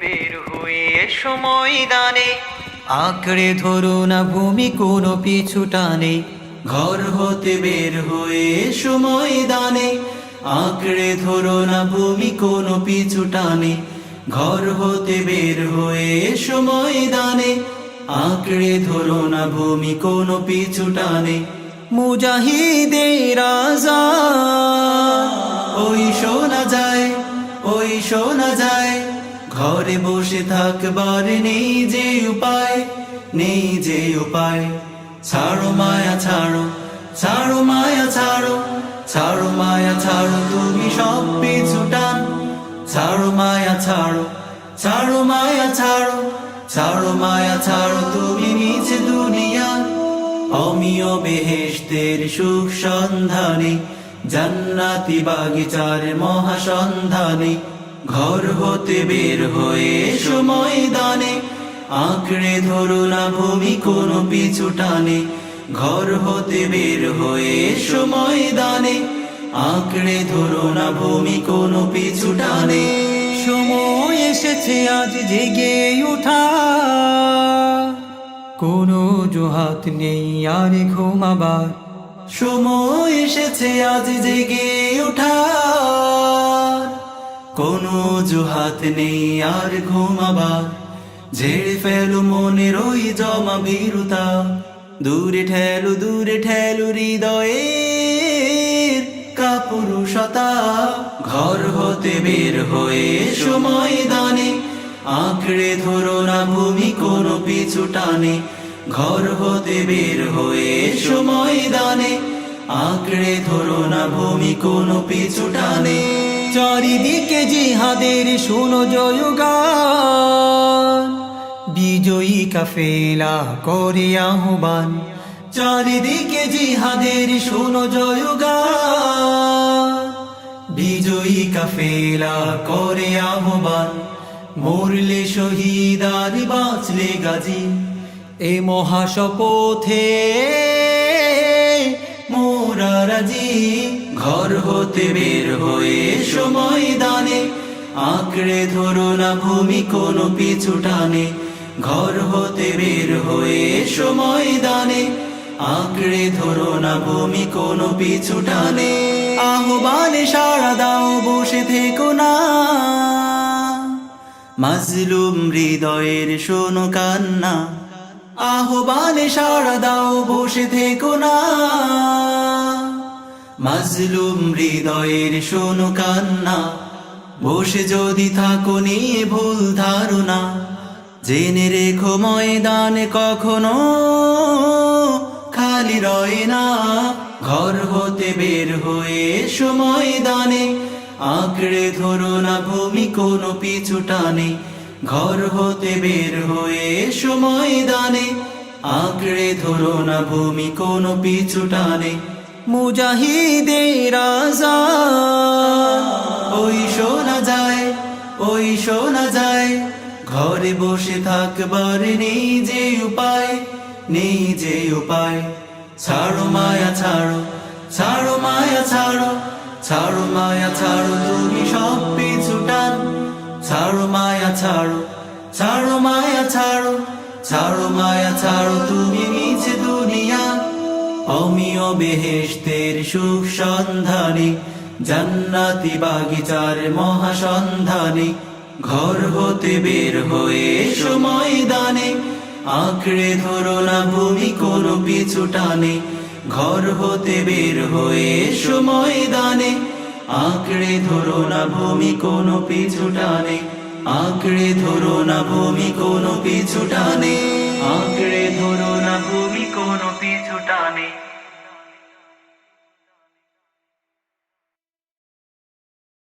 বের হয়ে এসো ময়দানে। আঁকড়ে ধরো না ভূমি কোনো পিছু টানে। ঘর হতে বের হয়ে সময় দানে আঁকড়ে ধরো না ভূমি, কোনো পিছু টানে। ঘর হতে বের হয়ে সময় দানে আঁকড়ে ধরো না ভূমি, কোনো পিছু টানে। মুজাহিদের আজাদ ওই শোনা যায়, ওই শোনা যায়। ঘরে বসে থাকবার নেই যে উপায়, নেই যে উপায়। ছাড়ো মায়া, ছাড়ো ছাড়ো মায়া, ছাড়ো ছাড়ো মায়া, ছাড়ো, তুমি সব পিছু টান। ছাড়ো মায়া, ছাড়ো ছাড়ো মায়া, ছাড়ো ছাড়ো মায়া, ছাড়ো, তুমি নিচে দুনিয়া। অমিয় বেহেশতের সুখ সন্ধানে, জান্নাতি বাগিচার মহাসন্ধানে, ঘর হতে বের হয়ে এসো ময়দানে। আঁকড়ে ধরো না ভূমি কোনো পিছু টানে, ঘর হতে বের হয়ে এসো ময়দানে। আঁকড়ে ধরো না ভূমি কোনো পিছু টানে, সময় এসেছে আজ জেগে ওঠা কোনো জোহাত নেই আর ঘুমাবার সময় এসেছে আজ জেগে ওঠার কোনো জোহাত নেই আর ঘুমাবার ঝেড়ে ফেলো মনের ওই জমা বীরুতা। দূরে ঠেলো দূরে ঠেলো হৃদয়ের কাপুরুষতা। ঘর হতে বের হয়ে সময় দানে আঁকড়ে ধরো না ভূমি কোনো পিছু টানে। ঘর হতে বের হয়ে সময় দানে আঁকড়ে ধরো না ভূমি কোনো পিছু টানে। চারিদিকে জিহাদের শোনো জয়গান। বিজয়ী কাফেলা করে আহ্বান। চারিদিকে জিহাদের শোনো জয়গান। বিজয়ী কাফেলা করে আহ্বান। মরলে শহীদ আর বাঁচলে গাজী। এ মহাশপথে মোরা রাজি। ঘর হতে বের হয়ে সময় দানে আঁকড়ে ধরো না ভূমি কোনো পিছু টানে। ঘর হতে বের হয়ে সময় দানে আঁকড়ে ধরো না ভূমি কোনো পিছু টানে। আহ্বানে সাড়া দাও, বসে থেকো না। মাজলুম হৃদয়ের শোনো কান্না। আহ্বানে সাড়া দাও, বসে থেকো না। মাজলুম হৃদয়ের শোনো কান্না। বসে যদি থাকো নিয়ে ভুল ধারণা। জেনে রেখো ময়দানে কখনো খালি রয় না। ঘর হতে বের হয়ে সময় দানে আঁকড়ে ধরো না ভূমি, কোনো পিছু টানে। ঘর হতে বের হয়ে সময় দানে আঁকড়ে ধরো না ভূমি, কোনো পিছু টানে। মুজাহিদের রাজা ওই শোনা যায়, ওই শোনা যায়। ঘরে বসে থাকবার নেই যে উপায় নেই যে উপায়। ছাড়ো মায়া, ছাড়ো ছাড়ো মায়া, ছাড়ো ছাড়ো মায়া, ছাড়ো, তুমি সব পিছু টান। ছাড়ো মায়া, ছাড়ো ছাড়ো মায়া, ছাড়ো ছাড়ো মায়া, ছাড়ো, তুমি নিচে দুনিয়া। অমিয় বেহেশতের সুখ সন্ধানে, জান্নাতি বাগিচার মহাসন্ধানে ঘর হতে বের হয়ে সময় দানে আঁকড়ে ধরো না ভূমি কোনো পিছু টানে। ঘর হতে বের হয়ে সময় দানে আঁকড়ে ধরো না ভূমি কোনো পিছু টানে। আঁকড়ে ধরো না ভূমি কোনো পিছু টানে।